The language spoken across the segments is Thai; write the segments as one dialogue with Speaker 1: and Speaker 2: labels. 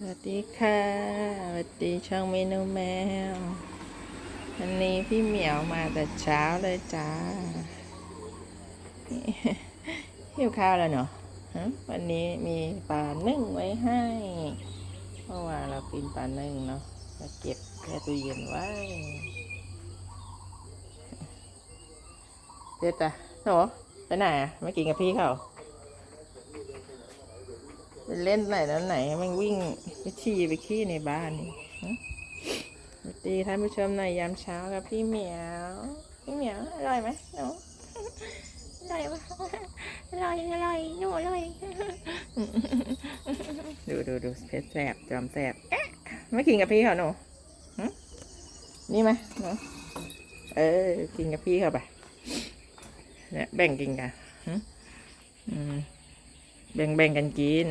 Speaker 1: สวัสดีค่ะสวัสดีช่องเมนูแมว วันนี้พี่เหมียวมาแต่เช้าเลยจ้าหิวข้าวแล้วเนาะฮะวันนี้มีปลานึ่งไว้ให้เมื่อวานเรากินปลานึ่งเนาะมาเก็บแค่ตู้เย็นไว้เด็ดอะโหไปไหนอะไม่กินกับพี่เขา ไปเล่นไหนแล้วไหนมันวิ่งไปฉี่ไปขี้ในบ้านนี่สวัสดีท่านผู้ชมหน่อยยามเช้ากับพี่เหมียวพี่เหมียวอร่อยไหมหนูอร่อยปะอร่อยอร่อยหนูอร่อยดูดูดูเพชรแสบจอมแสบไม่กินกับพี่เขาหนูนี่ไหมหนูเออกินกับพี่เขาไปเนี่ยแบ่งกินกันอืม แบ่งๆกันกิน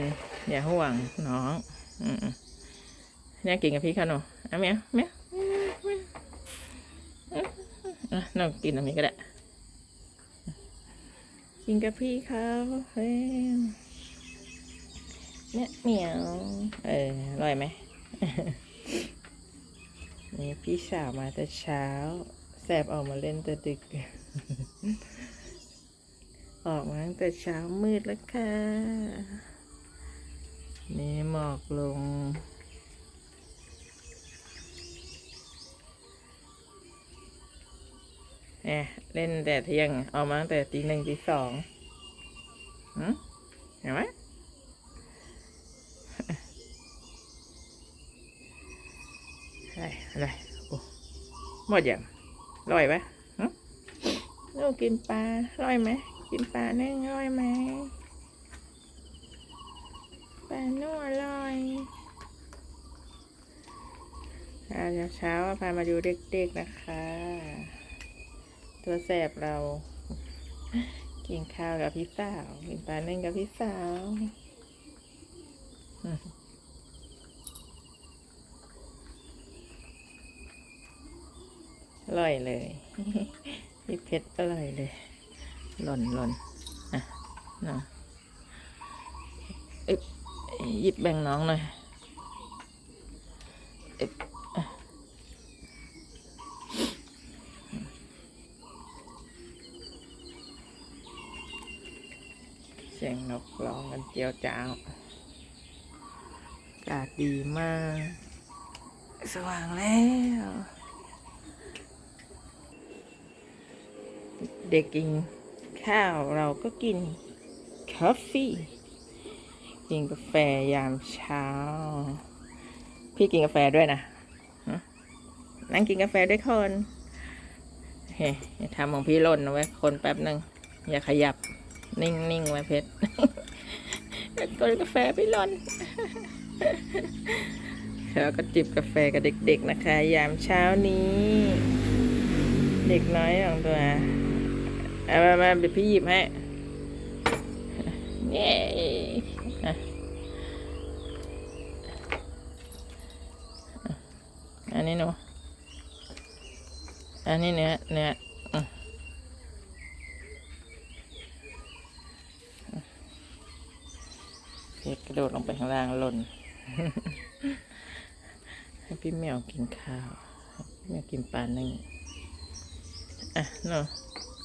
Speaker 1: อย่าห่วงน้องอืมๆเนี่ยกินกับพี่เขาหนูเอาเมียเมียอ่น้องกินตรงนี้ก็ได้ กินกับพี่เขาเฮ้ยเนี่ยเหมียว เอออร่อยไหมนี่พี่สาวมาแต่เช้า แสบออกมาเล่นแต่ดึก ออกมาตั้งแต่เช้ามืดแล้วค่ะ นี่หมอกลงแอบเล่นแต่เที่ยง ออกมาตั้งแต่ตีหนึ่งตีสองหืมเห็นไหมอะไรอะไรโอ้หมดยังอร่อยปะหึลูกกินปลาอร่อยไหม กินปลาเน่งอร่อยไหมปลานุ่มอร่อยอาเดี๋ยวเช้าพามาดูเด็กๆนะคะ ตัวแสบเรา กินข้าวกับพี่สาว กินปลาเน่งกับพี่สาวอืมอร่อยเลยพี่เพชรอร่อยเลย หล่นหล่นอะน้องเอ๊ะหยิบแบ่งน้องหน่อยเอ๊ะเสียงนกร้องกันเจียวจ้าวอากาศดีมาก สว่างแล้ว เด็กกิน ข้าวเราก็กินกาแฟกินกาแฟยามเช้า พี่กินกาแฟด้วยนะนั่งกินกาแฟด้วยคนเฮ้ยอย่าทำของพี่ล่นนะไว้คนแป๊บหนึ่งอย่าขยับ นิ่งๆไว้เพชรอย่ากดกาแฟพี่ล่นแล้วก็จิบกาแฟกับเด็กๆนะคะ ยามเช้านี้ เด็กน้อยของตัว เอามามาเดี๋ยวพี่หยิบให้เย้อะอันนี้หนูอันนี้เนื้อเนื้อเพชรกระโดดลงไปข้างล่างหล่น ให้พี่แมวกินข้าว พี่แมวกินปลาหนึ่งอะหนู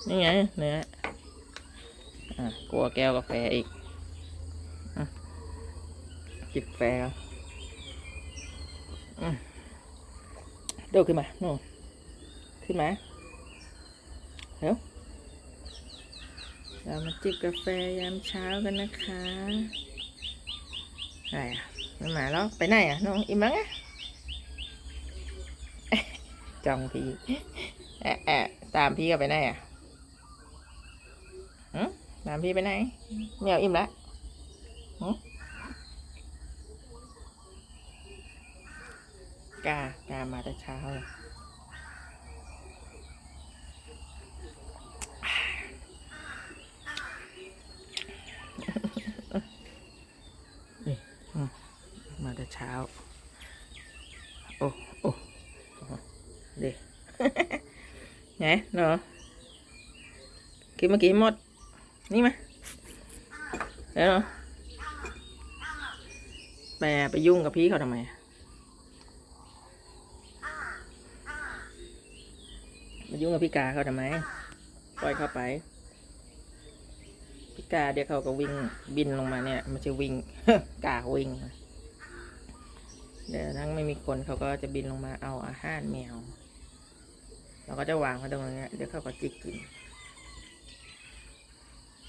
Speaker 1: นี่ไงเนื้ออะกลัวแก้วกาแฟอีกอจิบกาแฟก่อนอืมโดดขึ้นมาโน่ขึ้นมาเร็วเรามาจิบกาแฟยามเช้ากันนะคะอะไรอะม่มาแล้วไปไหนอะน้องอิ่มมั้งอะจองพี่แอะแอะตามพี่ก็ไปไหนอะามพี่ไปไหนแมวอิ่มแล้วกากามาแต่เช้าเลยมาแต่เช้า โอ้โอ้เด็กไงเหรอกินเมื่อกี้หมด นี่มาเดี๋ยวเหรอแปรไปยุ่งกับพี่เขาทำไมมายุ่งกับพี่กาเขาทำไม ปล่อยเข้าไป พี่กาเดี๋ยวเขาก็วิ่งบินลงมาเนี่ยม่ใช่วิ่งกาวิ่ง เดี๋ยวทั้งไม่มีคนเขาก็จะบินลงมาเอาอาหารแมวเราก็จะวางไว้ตรงนี้เดี๋ยวเขาก็จิกกิน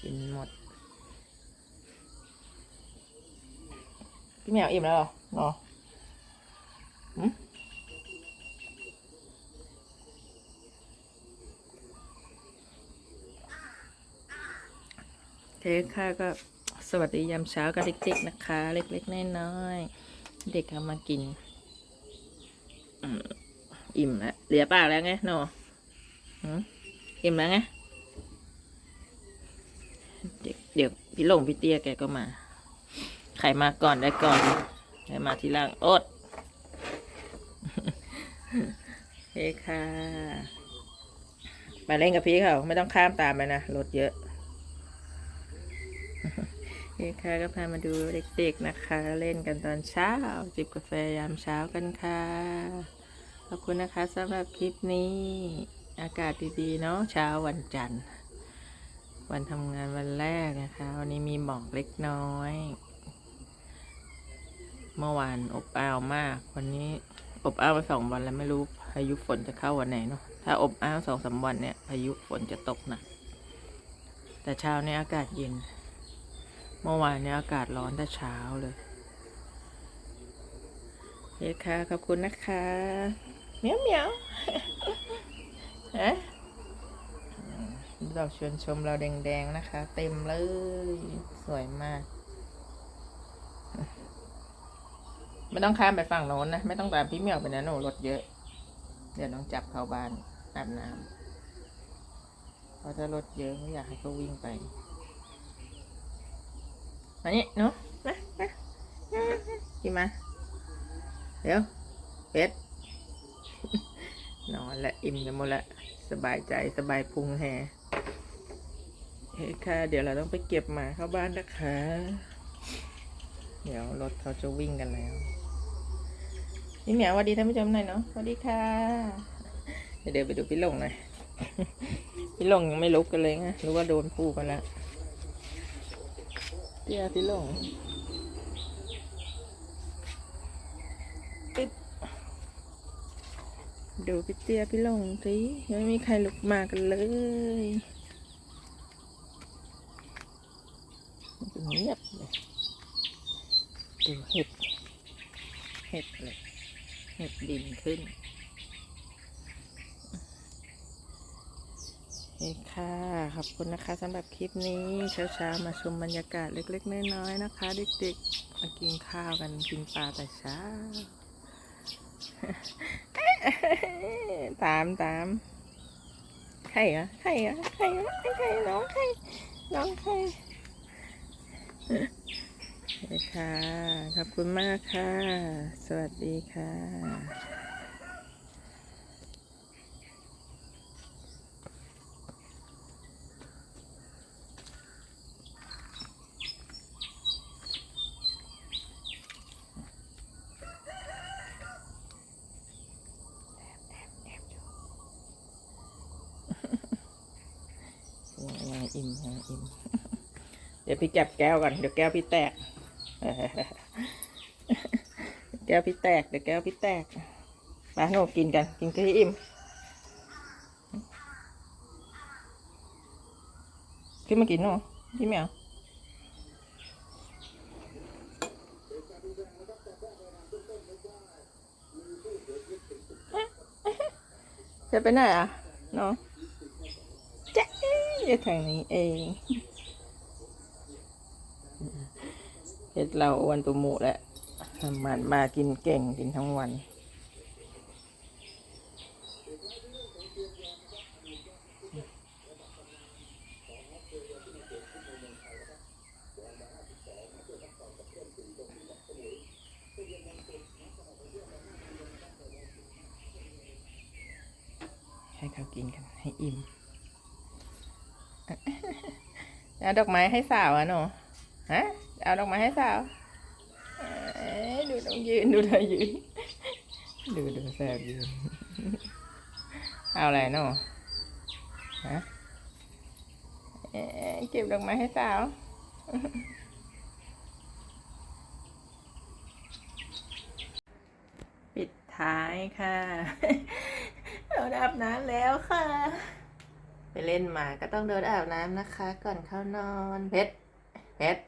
Speaker 1: กินหมด พี่แมวอิ่มแล้วเหรอเนาะหืมโอเคค่ะก็สวัสดียามเช้ากับเด็กๆนะคะ เล็กๆน้อยๆเด็กเอามากินอิ่มแล้วเหลือปากแล้วไงเนาะหืมอิ่มแล้วไงเดี๋ยวเดี๋ยว พี่หลงพี่เตี้ยแกก็มา ใครมาก่อนได้ก่อนใครมาทีหล่างอดเฮ้ค่ะ มาเล่นกับพี่เขาไม่ต้องข้ามตามไปนะรถเยอะเฮ้ค่ะก็พามาดูเด็กๆนะคะ เล่นกันตอนเช้า จิบกาแฟยามเช้ากันค่ะ ขอบคุณนะคะสำหรับคลิปนี้ อากาศดีๆ เนาะเช้าวันจันทร์ วันทำงานวันแรกนะคะ วันนี้มีหมอกเล็กน้อย เมื่อวานอบอ้าวมาก วันนี้อบอ้าวมาสองวันแล้วไม่รู้พายุฝนจะเข้าวันไหนเนาะถ้าอบอ้าวสองสามวันเนี่ยพายุฝนจะตกหนักแต่เช้าเนี่ยอากาศเย็น เมื่อวานเนี่ยอากาศร้อนแต่เช้าเลยเฮ้ค่ะขอบคุณนะคะ เมียวเมียวฮะ ดอกชวนชมเราแดงๆนะคะ เต็มเลย สวยมาก ไม่ต้องข้ามไปฝั่งโน้นนะ ไม่ต้องตามพี่เมียวไปนะหนูรถเยอะ เดี๋ยวน้องจับเข้าบ้านอาบน้ำเพราะถ้ารถเยอะไม่อยากให้เขาวิ่งไปมานี่หนูมามากินมา เดี๋ยวเป็ดนอนละอิ่มกันหมดละสบายใจสบายพุงแฮ เฮ้ยค่ะ เดี๋ยวเราต้องไปเก็บหมาเข้าบ้านนะคะ เดี๋ยวรถเขาจะวิ่งกันแล้วนี่เหมียวสวัสดีท่านผู้ชมหน่อยเนาะสวัสดีค่ะ เดี๋ยวไปดูพี่หลงหน่อย พี่หลงยังไม่ลุกกันเลยนะรู้ว่าโดนปูกันแล้วเตี้ยพี่หลงตึ๊บดูพี่เตี้ยพี่หลงสิยังไม่มีใครลุกมากันเลยเงียบเลย ดูเห็ด เห็ดเลย เห็ดดินขึ้นเฮ้ค่ะ ขอบคุณนะคะสำหรับคลิปนี้เช้าๆมาชมบรรยากาศเล็กๆน้อยๆนะคะ เด็กๆ มากินข้าวกันกินปลาแต่เช้า ตามตามใครอะใครอะใครอะใครน้องใครน้องใคร โอเคค่ะ ขอบคุณมากค่ะ สวัสดีค่ะ ยังยังอิ่มยังอิ่ม เดี๋ยวพี่จับแก้วก่อนเดี๋ยวแก้วพี่แตก แก้วพี่แตกเดี๋ยวแก้วพี่แตก มาหนูกินกัน กินกันให้อิ่ม ขึ้นมากินหนูพี่แมวจะไปไหนอะเนาะจ๊ะอยู่ทางนี้เอง เฮ็ดเราอ้วนตัวหมูแล้วมันมากินเก่งกินทั้งวัน ให้เขากินกันให้อิ่มเอาดอกไม้ให้สาวอะหนูฮะ เอาดอกไม้ให้สาวเอ้ยืนดูเธอยืน ดูดูแสบยืน เอาอะไรเนาะฮะเอ๊ะเก็บดอกไม้ให้สาวปิดท้ายค่ะ เราได้อาบน้ำแล้วค่ะ ไปเล่นมาก็ต้องเดินอาบน้ำนะคะ ก่อนเข้านอน เพชรเพชร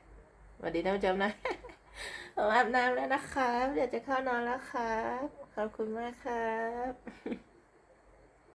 Speaker 1: สวัสดีท่านผู้ชมนะอาบน้ำแล้วนะครับเดี๋ยวจะเข้านอนแล้วครับ ขอบคุณมากครับ